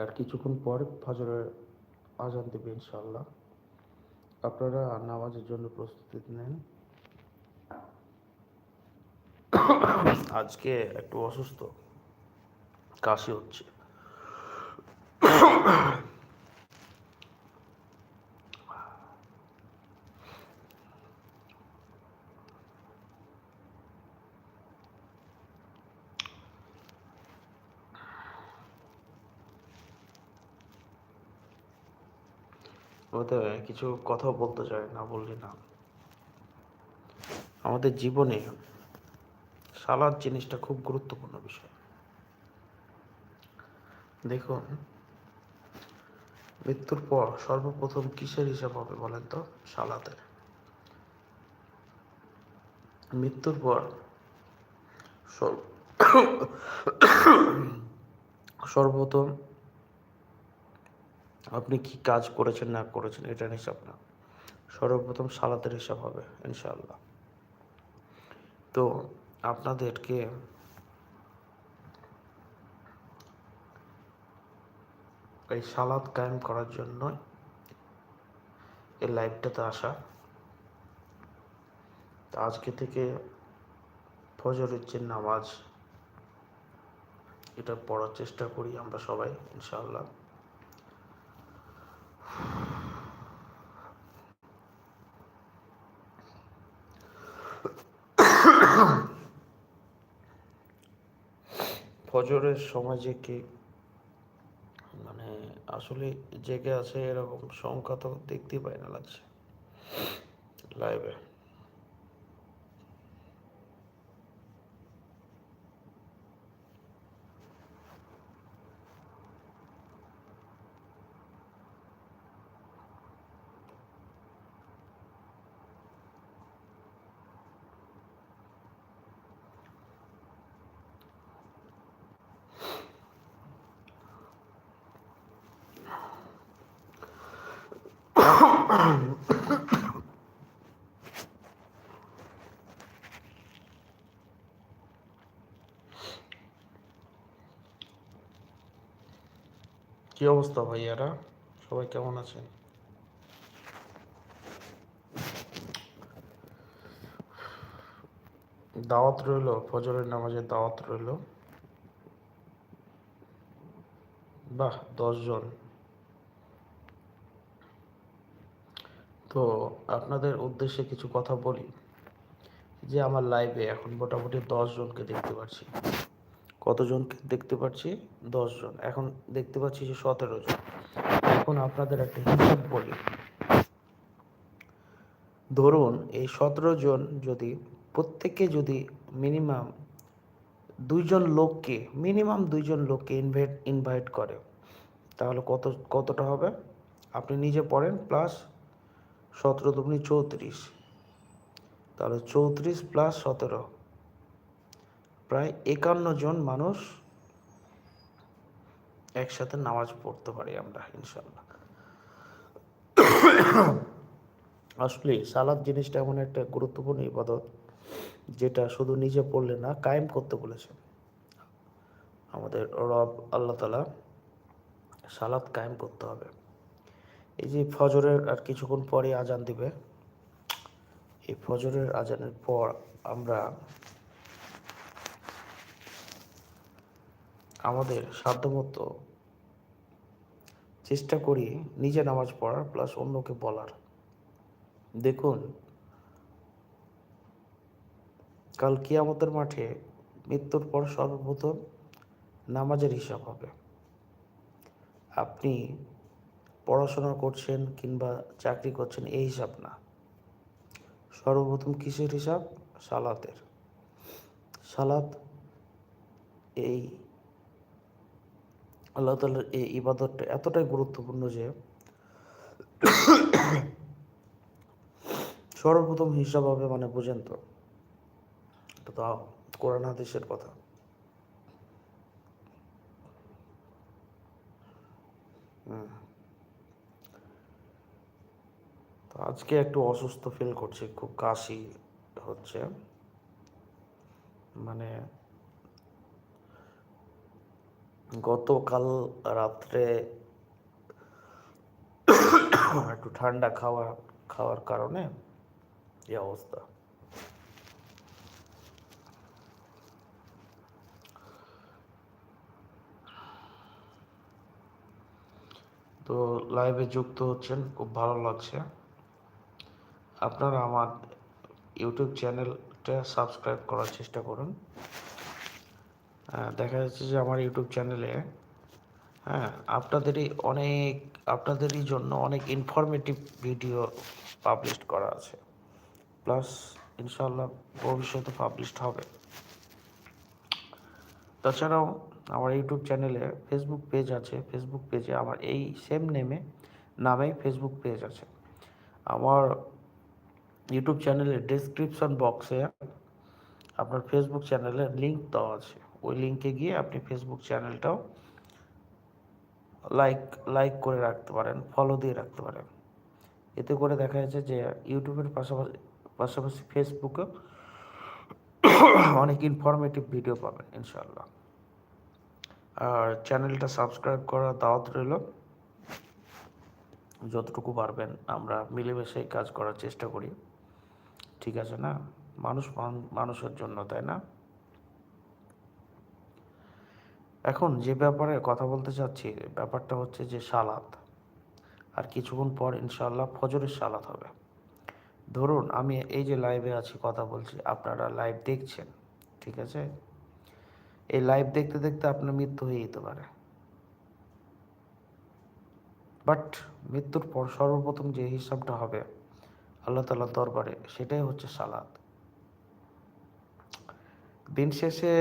আর কিছুক্ষণ পর ফজরের আজান দেবে ইনশাল্লাহ আপনারা নামাজের জন্য প্রস্তুতি নেন। আজকে একটু অসুস্থ, কাশি হচ্ছে। কিছু কথা বলতে চাই না বললি না। আমাদের জীবনে সালাদ জিনিসটা খুব গুরুত্বপূর্ণ বিষয়। দেখুন, মৃত্যুর পর সর্বপ্রথম কিসের হিসাব হবে বলেন তো? সালাতের মৃত্যুর পর সর্ব- সর্বপ্রথম আপনি কি কাজ করেছেন, না করেছেন, এটার হিসাব না। সর্বপ্রথম সালাতের হিসাব হবে, ইনশাআল্লাহ। তো আপনাদেরকে এই সালাদ কায়েম করার জন্য এই লাইভটাতে আসা। আজকে থেকে ফজরের যে নামাজ, এটা পড়ার চেষ্টা করি আমরা সবাই, ইনশাআল্লাহ। ফজরের সময় যে কে? মানে আসলে জেগে আছে এরকম সংখ্যা তো দেখতেই পাই না লাগছে। লাইভে অবস্থা ভাইয়ারা? সবাই কেমন আছেন? দাওয়াত রইল, ফজরের নামাজে দাওয়াত রইল। বাহ, দশজন। তো আপনাদের উদ্দেশ্যে কিছু কথা বলি, যে আমার লাইভে এখন মোটামুটি দশ জনকে দেখতে পাচ্ছি কতজনকে দেখতে পাচ্ছি? দশ জন এখন দেখতে পাচ্ছি যে সতেরো জন। এখন আপনাদের একটা হিসাব বলি। ধরুন, এই সতেরো জন যদি, প্রত্যেকে যদি মিনিমাম দুইজন লোককে মিনিমাম দুইজন লোককে ইনভাইট ইনভাইট করে, তাহলে কত, কতটা হবে? আপনি নিজে পড়েন প্লাস সতেরো দুগুনি চৌত্রিশ। তাহলে চৌত্রিশ প্লাস সতেরো। প্রায় একান্ন জন মানুষ একসাথে নামাজ পড়তে পারি আমরা ইনশাল্লাহ আসলে সালাদ জিনিসটা এমন একটা গুরুত্বপূর্ণ ইবাদত, যেটা শুধু নিজে পড়লে না, কায়েম করতে বলেছেন। আমাদের রব, আল্লাহ তালা সালাদ কায়েম করতে হবে। এই যে ফজরের আর কিছুক্ষণ পরে আজান দিবে, এই ফজরের আজানের পর আমরা আমাদের সাধ্যমতো চেষ্টা করি নিজে নামাজ পড়ার প্লাস অন্যকে বলার। দেখুন, কাল কিয়ামতের মাঠে মৃত্যুর পর সর্বপ্রথম নামাজের হিসাব হবে। আপনি পড়াশোনা করছেন কিংবা চাকরি করছেন, এই হিসাব না। সর্বপ্রথম কিসের হিসাব? সালাতের। সালাত এই আল্লাহ তালার এই ইবাদতটা এতটাই গুরুত্বপূর্ণ যে সর্বপ্রথম হিসাব হবে মানে বুঝেন তো। এটা তো কোরআন হাদিসের কথা। তো আজকে একটু অসুস্থ ফিল করছি, খুব কাশি হচ্ছে। মানে গতকাল রাত্রে একটু ঠান্ডা খাওয়া, খাওয়ার কারণে এই অবস্থা। তো লাইভে যুক্ত হচ্ছেন, খুব ভালো লাগছে। আপনারা আমার ইউটিউব চ্যানেলটা সাবস্ক্রাইব করার চেষ্টা করুন। দেখা যাচ্ছে যে আমার ইউটিউব চ্যানেলে হ্যাঁ আপনাদেরই অনেক, আপনাদেরই জন্য অনেক ইনফরমেটিভ ভিডিও পাবলিশ করা আছে। প্লাস ইনশাল্লাহ ভবিষ্যতে পাবলিশড হবে। তাছাড়াও আমার ইউটিউব চ্যানেলে ফেসবুক পেজ আছে। ফেসবুক পেজে আমার এই সেম নেমে নামেই ফেসবুক পেজ আছে। আমার ইউটিউব চ্যানেলের ডেসক্রিপশন বক্সে আপনার ফেসবুক চ্যানেলের লিংক দেওয়া আছে। ওই লিংকে গিয়ে আপনি ফেসবুক চ্যানেলটাও লাইক লাইক করে রাখতে পারেন ফলো দিয়ে রাখতে পারেন। এতে করে দেখা যাচ্ছে যে ইউটিউবের পাশাপাশি পাশাপাশি ফেসবুকে অনেক ইনফরমেটিভ ভিডিও পাবেন ইনশাল্লাহ আর চ্যানেলটা সাবস্ক্রাইব করার দাওয়াত রইল। যতটুকু পারবেন আমরা মিলেমিশে কাজ করার চেষ্টা করি। ঠিক আছে না? মানুষ, মানুষের জন্য, তাই না? এখন যে ব্যাপারে কথা বলতে চাচ্ছি, ব্যাপারটা হচ্ছে যে সালাত আর কিছুক্ষণ পর ইনশাল্লাহ ফজরের সালাত হবে। ধরুন আমি এই যে লাইভে আছি, কথা বলছি, আপনারা লাইভ দেখছেন, ঠিক আছে? এই লাইভ দেখতে দেখতে আপনার মৃত্যু হয়ে যেতে পারে। বাট মৃত্যুর পর সর্বপ্রথম যে হিসাবটা হবে আল্লাহ তালার দরবারে, সেটাই হচ্ছে সালাদ। দিন শেষে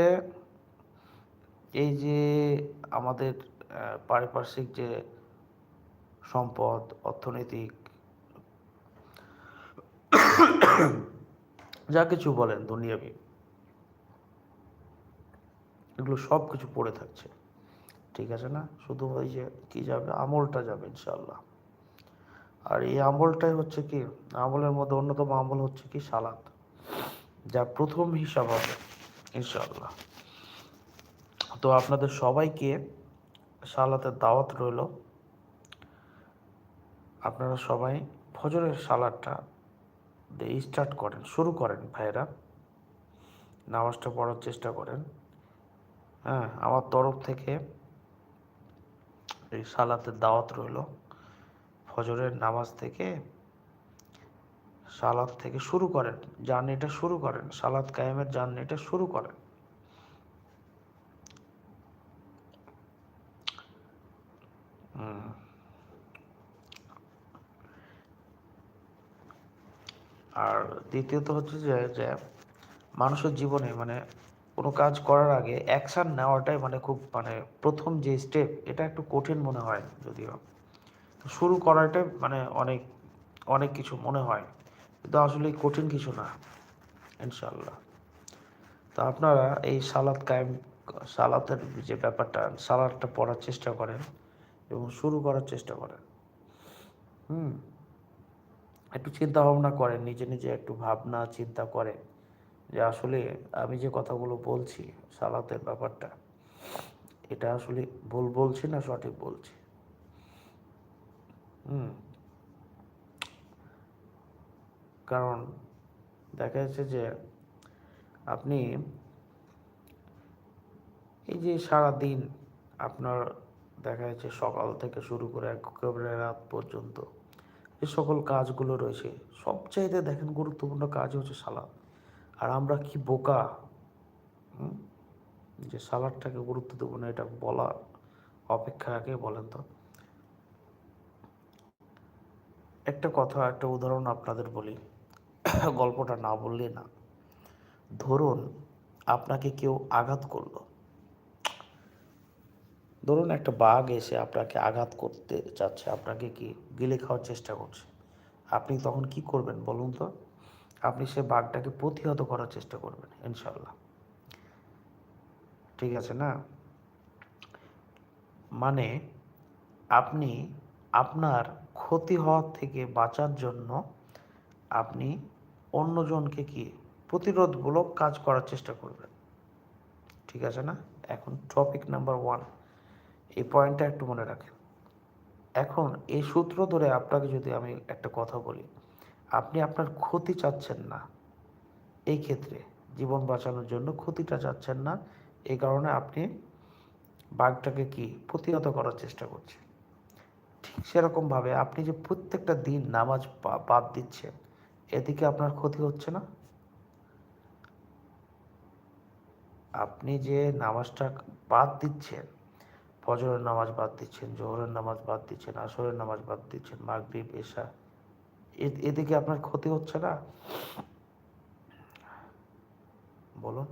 এই যে আমাদের পারিপার্শ্বিক যে সম্পদ, অর্থনৈতিক যা কিছু বলেন দুনিয়াবি, এগুলো সব কিছু পড়ে থাকছে। ঠিক আছে না? শুধু ওই যে কি যাবে? আমলটা যাবে ইনশাল্লাহ আর এই আমলটাই হচ্ছে কি? আমলের মধ্যে অন্যতম আমল হচ্ছে কি? সালাদ। যা প্রথম হিসাব হবে ইনশাল্লাহ তো আপনাদের সবাইকে সালাতের দাওয়াত রইল। আপনারা সবাই ফজরের সালাদটা স্টার্ট করেন, শুরু করেন ভাইরা নামাজটা পড়ার চেষ্টা করেন। হ্যাঁ আমার তরফ থেকে এই সালাতের দাওয়াত রইল। ফজরের নামাজ থেকে সালাদ থেকে শুরু করেন, জার্নিটা শুরু করেন সালাদ কায়েমের জার্নিটা শুরু করেন। আর দ্বিতীয়ত হচ্ছে যে যে মানুষের জীবনে মানে কোনো কাজ করার আগে অ্যাকশান নেওয়াটাই মানে খুব মানে প্রথম যে স্টেপ এটা একটু কঠিন মনে হয় যদিও। শুরু করাটাই মানে অনেক অনেক কিছু মনে হয়। কিন্তু আসলে কঠিন কিছু না ইনশাল্লাহ তো আপনারা এই সালাদ কায়েম, সালাতের যে ব্যাপারটা, সালাদটা পড়ার চেষ্টা করেন। এবং শুরু করার চেষ্টা করেন। হুম? একটু চিন্তা ভাবনা করেন, নিজে নিজে একটু ভাবনা, চিন্তা করেন যে আসলে আমি যে কথাগুলো বলছি, সালাতের ব্যাপারটা, এটা আসলে ভুল বলছি না সঠিক বলছি? হুম? কারণ দেখা যাচ্ছে যে আপনি এই যে সারা দিন আপনার দেখা যাচ্ছে সকাল থেকে শুরু করে একেবারে রাত পর্যন্ত যে সকল কাজগুলো রয়েছে। সবচাইতে দেখেন গুরুত্বপূর্ণ কাজ হচ্ছে সালাদ আর আমরা কি বোকা? যে সালাদটাকে গুরুত্ব দেবো না, এটা বলা অপেক্ষা আগে বলেন তো? একটা কথা, একটা উদাহরণ আপনাদের বলি। গল্পটা না বললে না। ধরুন আপনাকে কেউ আঘাত করল। ধরুন একটা বাঘ এসে আপনাকে আঘাত করতে চাচ্ছে, আপনাকে কি গিলে খাওয়ার চেষ্টা করছে? আপনি তখন কি করবেন বলুন তো? আপনি সে বাঘটাকে প্রতিহত করার চেষ্টা করবেন ইনশাল্লাহ ঠিক আছে না? মানে আপনি আপনার ক্ষতি হওয়ার থেকে বাঁচার জন্য আপনি অন্যজনকে কি প্রতিরোধমূলক কাজ করার চেষ্টা করবেন। ঠিক আছে না? এখন টপিক নাম্বার ওয়ান এই পয়েন্টটা একটু মনে রাখেন। এখন এই সূত্র ধরে আপনাকে যদি আমি একটা কথা বলি, আপনি আপনার ক্ষতি চাচ্ছেন না। এই ক্ষেত্রে জীবন বাঁচানোর জন্য ক্ষতিটা চাচ্ছেন না। এই কারণে আপনি বাঘটাকে কি প্রতিহত করার চেষ্টা করছেন? ঠিক সেরকমভাবে আপনি যে প্রত্যেকটা দিন নামাজ বাদ দিচ্ছেন, এদিকে আপনার ক্ষতি হচ্ছে না? আপনি যে নামাজটা বাদ দিচ্ছেন ফজরের নামাজ বাদ দিচ্ছেন, জোহরের নামাজ বাদ দিচ্ছেন, আসরের নামাজ বাদ দিচ্ছেন, মাগরিব, এশা। এদিকে আপনার ক্ষতি হচ্ছে না? বলুন,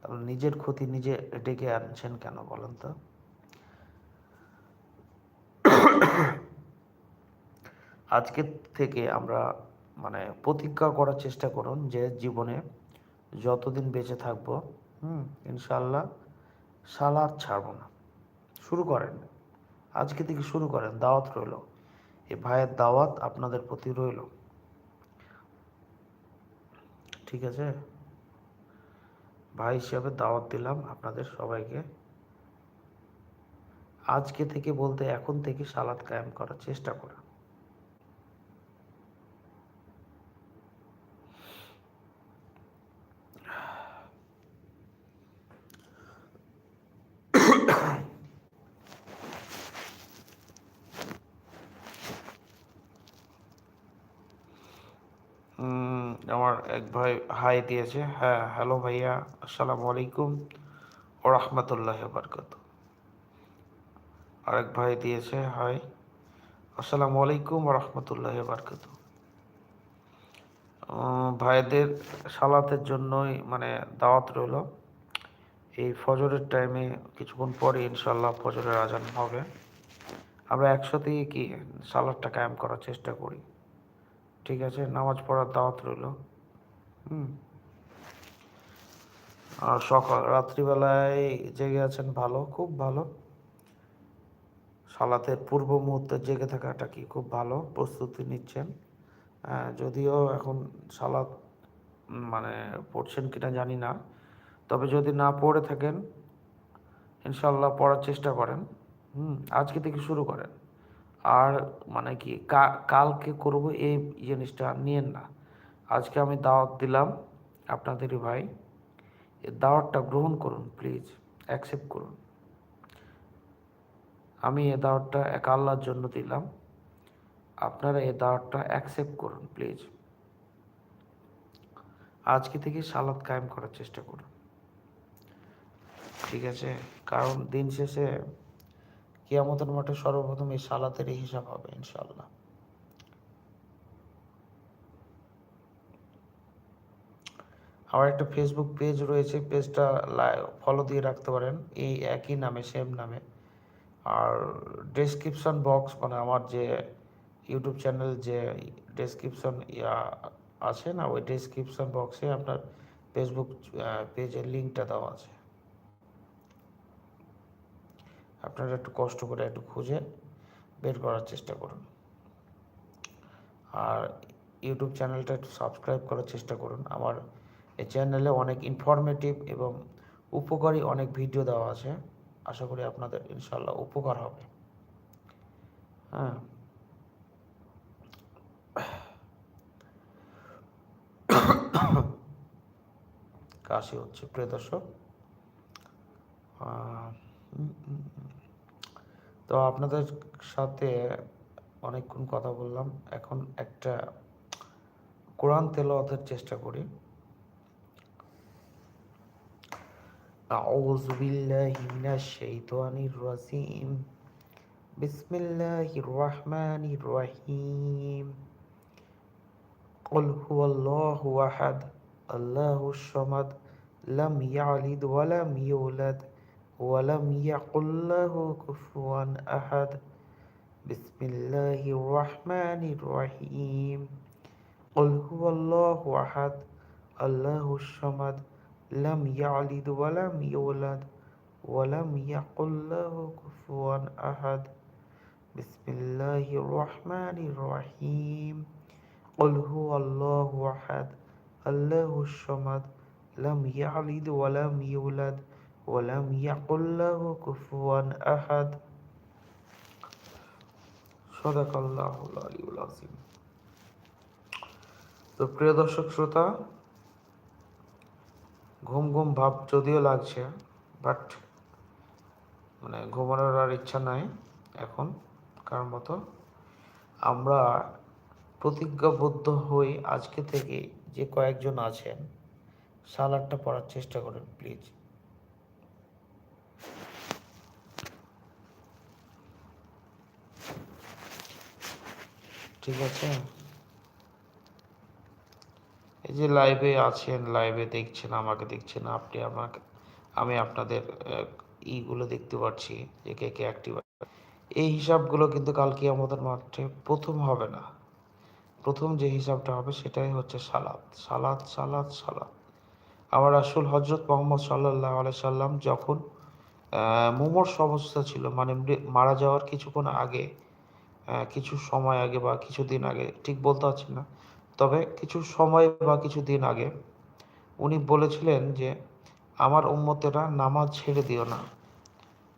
তাহলে নিজের ক্ষতি নিজে ডেকে আনছেন কেন বলেন তো? আজকে থেকে আমরা মানে প্রতিজ্ঞা করার চেষ্টা করুন যে জীবনে যতদিন বেঁচে থাকব, হুম ইনশাল্লাহ সালাদ ছাড়বো না। শুরু করেন। আজকে থেকে শুরু করেন, দাওয়াত রইল। এ ভাইয়ের দাওয়াত আপনাদের প্রতি রইল। ঠিক আছে? ভাই হিসাবে দাওয়াত দিলাম আপনাদের সবাইকে। আজকে থেকে বলতে এখন থেকে সালাদ কায়েম করার চেষ্টা করা আমার এক ভাই হাই দিয়েছে। হ্যাঁ হ্যালো ভাইয়া, আসসালামু আলাইকুম ও রহমতুল্লাহ বরকত। আরেক ভাই দিয়েছে হাই আসসালামু আলাইকুম রহমতুল্লাহ বরকত। ভাইদের সালাতের জন্যই মানে দাওয়াত রইল। এই ফজরের টাইমে কিছুক্ষণ পরে ইনশাল্লাহ ফজরের আজান হবে। আমরা একসাথেই কি সালাদটা কায়েম করার চেষ্টা করি। ঠিক আছে, নামাজ পড়ার দাওয়াত রইল। হুম। আর সকাল, রাত্রিবেলায় জেগে আছেন ভালো, খুব ভালো। সালাতের পূর্ব মুহূর্তে জেগে থাকাটা কি খুব ভালো, প্রস্তুতি নিচ্ছেন। যদিও এখন সালাত মানে পড়ছেন কিনা জানি না। তবে যদি না পড়ে থাকেন ইনশাল্লাহ পড়ার চেষ্টা করেন। হুম, আজকে থেকে শুরু করেন। আর মানে কি, কালকে করব এই জিনিসটা, নিয়েন না। আজকে আমি দাওয়াত দিলাম আপনাদেরই ভাই। এই দাওয়াতটা গ্রহণ করুন প্লিজ অ্যাকসেপ্ট করুন। আমি এ দাওয়াতটা এক আল্লাহর জন্য দিলাম। আপনারা এই দাওয়াতটা অ্যাকসেপ্ট করুন প্লিজ আজকে থেকে সালাদ কায়েম করার চেষ্টা করুন। ঠিক আছে? কারণ দিন শেষে কিয়ামতের মাঠে সর্বপ্রথম এই সালাতেরই হিসাব হবে ইনশাল্লাহ আমার একটা ফেসবুক পেজ রয়েছে পেজটা ফলো দিয়ে রাখতে পারেন। এই একই নামে সেম নামে। আর ডেসক্রিপশন বক্স মানে আমার যে ইউটিউব চ্যানেল যে ডেসক্রিপশন আছে না, ওই ডেসক্রিপশন বক্সে আপনার ফেসবুক পেজের লিঙ্কটা দেওয়া আছে। আপনারা একটু কষ্ট করে একটু খুঁজে বের করার চেষ্টা করুন। আর ইউটিউব চ্যানেলটা একটু সাবস্ক্রাইব করার চেষ্টা করুন। আমার এই চ্যানেলে অনেক ইনফরমেটিভ এবং উপকারী অনেক ভিডিও দেওয়া আছে। আশা করি আপনাদের ইনশাল্লাহ উপকার হবে। হ্যাঁ। কাশি হচ্ছে, প্রিয় দর্শক। তো আপনাদের সাথে অনেকক্ষণ কথা বললাম। এখন একটা কোরআন তেলাওয়াতের চেষ্টা করি। أعوذ بالله من الشيطان الرجيم. بسم الله الرحمن الرحيم. قل هو الله أحد الله الصمد لم يلد ولم يولد ولم يقل له كفوا أحد. بسم الله الرحمن الرحيم. قل هو الله أحد الله الصمد لم يلد ولم يولد ولم يقل له كفوا أحد بسم الله الرحمن الرحيم قل هو الله أحد الله الصمد لم يلد ولم يولد ولم يقل له كفوا أحد সদাকাল্লাহুল আলিউল আজিম তো প্রিয় দর্শক শ্রোতা ঘুম ঘুম ভাব যদিও লাগছে বাট মানে ঘুমানোর আর ইচ্ছা নাই এখন। কার মতো আমরা প্রতিজ্ঞাবদ্ধ হই আজকে থেকে যে কয়েকজন আছেন, সালাডটা পড়ার চেষ্টা করেন প্লিজ ঠিক আছে? এই যে লাইভে আছেন লাইভে দেখছেন, আমাকে দেখছেন, আপনি আমাকে, আমি আপনাদের ইগুলো দেখতে পাচ্ছি যে কে কে অ্যাক্টিভ এই হিসাবগুলো কিন্তু কালকে আমাদের মাঠে প্রথম হবে না। প্রথম যে হিসাবটা হবে সেটাই হচ্ছে সালাদ সালাদ সালাদ সালাদ আমার আসল হজরত মোহাম্মদ সাল্লাহ আলাই সাল্লাম যখন মুমূর্ষ অবস্থা ছিল মানে মারা যাওয়ার কিছুক্ষণ আগে কিছু সময় আগে বা কিছুদিন আগে, ঠিক বলতে পারছি না তবে কিছু সময় বা কিছু দিন আগে উনি বলেছিলেন যে, আমার উম্মতেরা নামাজ ছেড়ে দিও না।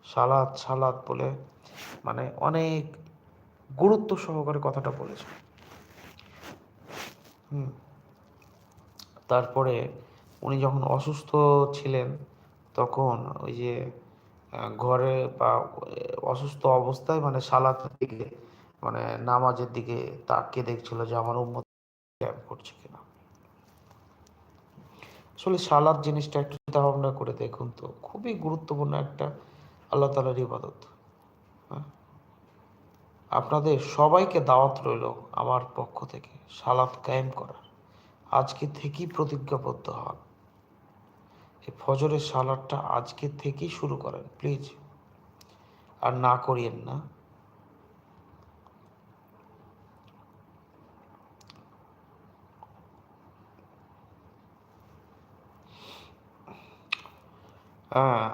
সালাদ সালাদ বলে মানে অনেক গুরুত্ব সহকারে কথাটা বলেছে। তারপরে উনি যখন অসুস্থ ছিলেন, তখন ওই যে ঘরে বা অসুস্থ অবস্থায় মানে সালাতের দিকে মানে নামাজের দিকে তাকিয়ে দেখছিল যে, আমার উম্মত ব্যায়াম করছে কিনা আসলে সালাদ জিনিসটা একটু চিন্তা ভাবনা করে দেখুন তো, খুবই গুরুত্বপূর্ণ একটা আল্লাহ তালার ইবাদত। হ্যাঁ? আপনাদের সবাইকে দাওয়াত রইল আমার পক্ষ থেকে সালাদ কায়েম করা আজকে থেকেই প্রতিজ্ঞাবদ্ধ হন। এই ফজরের সালাদটা আজকে থেকেই শুরু করেন, প্লিজ। আর না করিয়েন না হ্যাঁ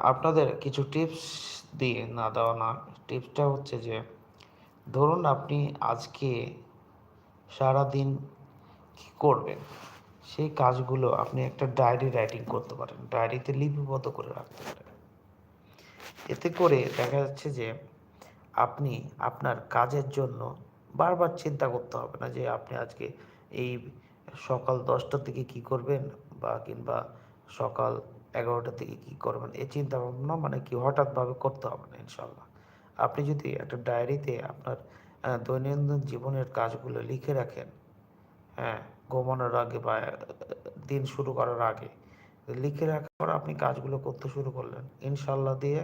আপনাদের কিছু টিপস দিয়ে না দেওয়া না। টিপসটা হচ্ছে যে, ধরুন আপনি আজকে সারা দিন কি করবেন? সেই কাজগুলো আপনি একটা ডায়েরি রাইটিং করতে পারেন। ডায়েরিতে লিপিবদ্ধ করে রাখতে পারেন। এতে করে দেখা যাচ্ছে যে, আপনি আপনার কাজের জন্য বারবার চিন্তা করতে হবে না যে, আপনি আজকে এই সকাল দশটার দিকে কি করবেন বা কিংবা সকাল এগারোটার দিকে কি করবেন? এই চিন্তা ভাবনা মানে কি? হঠাৎভাবে করতে হবে না ইনশাল্লাহ আপনি যদি একটা ডায়েরিতে আপনার দৈনন্দিন জীবনের কাজগুলো লিখে রাখেন হ্যাঁ ঘুমানোর আগে বা দিন শুরু করার আগে, লিখে রাখার পর আপনি কাজগুলো করতে শুরু করলেন ইনশাল্লাহ দিয়ে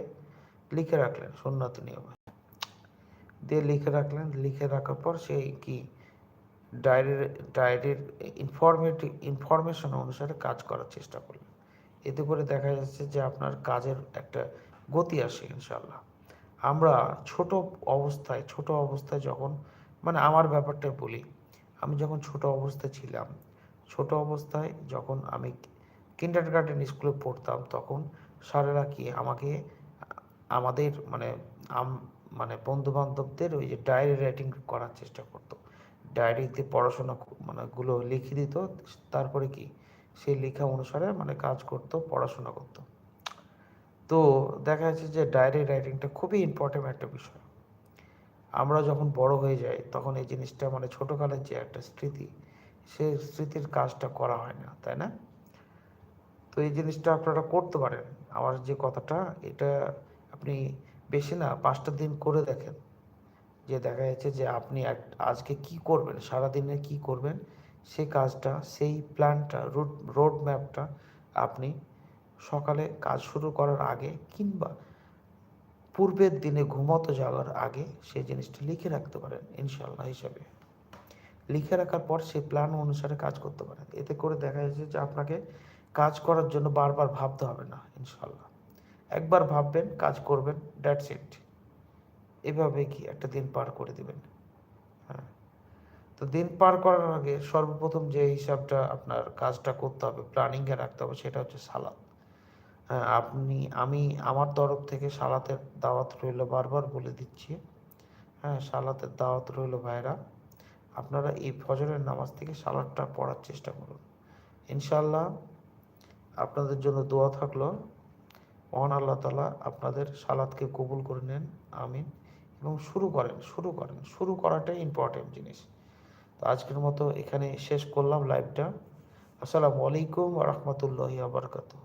লিখে রাখলেন, সুন্নত নিয়মে। দিয়ে লিখে রাখলেন, লিখে রাখার পর সেই কি? ডায়েরির ডায়েরির ইনফরমেটিভ ইনফরমেশন অনুসারে কাজ করার চেষ্টা করলেন। এতে করে দেখা যাচ্ছে যে আপনার কাজের একটা গতি আসে ইনশাল্লাহ আমরা ছোট অবস্থায় ছোট অবস্থায় যখন মানে আমার ব্যাপারটা বলি, আমি যখন ছোট অবস্থায় ছিলাম, ছোট অবস্থায় যখন আমি কিন্ডার গার্ডেন স্কুলে পড়তাম, তখন স্যারেরা কি আমাকে, আমাদের মানে আম- মানে বন্ধু বান্ধবদের ওই যে ডায়েরি রাইটিং করার চেষ্টা করতো। ডায়েরিতে পড়াশোনা মানে গুলো লিখে দিত, তারপরে কি সেই লেখা অনুসারে মানে কাজ করতো, পড়াশোনা করতো। তো দেখা যাচ্ছে যে ডায়েরি রাইটিংটা খুবই ইম্পর্টেন্ট একটা বিষয়। আমরা যখন বড় হয়ে যাই, তখন এই জিনিসটা মানে ছোটোকালের যে একটা স্মৃতি, সেই স্মৃতির কাজটা করা হয় না, তাই না? তো এই জিনিসটা আপনারা করতে পারেন। আমার যে কথাটা, এটা আপনি বেশি না, পাঁচটা দিন করে দেখেন। যে দেখা যাচ্ছে যে আপনি আজকে কি করবেন, সারাদিনে কি করবেন সেই কাজটা, সেই প্ল্যানটা রুট রোড ম্যাপটা আপনি সকালে কাজ শুরু করার আগে কিংবা পূর্বের দিনে ঘুমোতে যাওয়ার আগে সেই জিনিসটা লিখে রাখতে পারেন ইনশাল্লাহ হিসাবে। লিখে রাখার পর সেই প্ল্যান অনুসারে কাজ করতে পারেন। এতে করে দেখা যাচ্ছে যে আপনাকে কাজ করার জন্য বারবার ভাবতে হবে না ইনশাল্লাহ একবার ভাববেন, কাজ করবেন দ্যাটস ইট এভাবে কি একটা দিন পার করে দিবেন। তো দিন পার করার আগে সর্বপ্রথম যে হিসাবটা আপনার কাজটা করতে হবে প্ল্যানিংয়ে রাখতে হবে, সেটা হচ্ছে সালাদ হ্যাঁ আপনি, আমি আমার তরফ থেকে সালাতের দাওয়াত রইল বারবার বলে দিচ্ছি। হ্যাঁ সালাতের দাওয়াত রইল ভাইরা, আপনারা এই ফজরের নামাজ থেকে সালাদটা পড়ার চেষ্টা করুন। ইনশাল্লাহ আপনাদের জন্য দোয়া থাকল। মহান আল্লাহ তালা আপনাদের সালাদকে কবুল করে নেন, আমিন। এবং শুরু করেন শুরু করেন। শুরু করাটাই ইম্পর্টেন্ট জিনিস। তো আজকের মতো এখানে শেষ করলাম লাইভটা আসসালামু আলাইকুম রহমতুল্লাহ আবরকাতু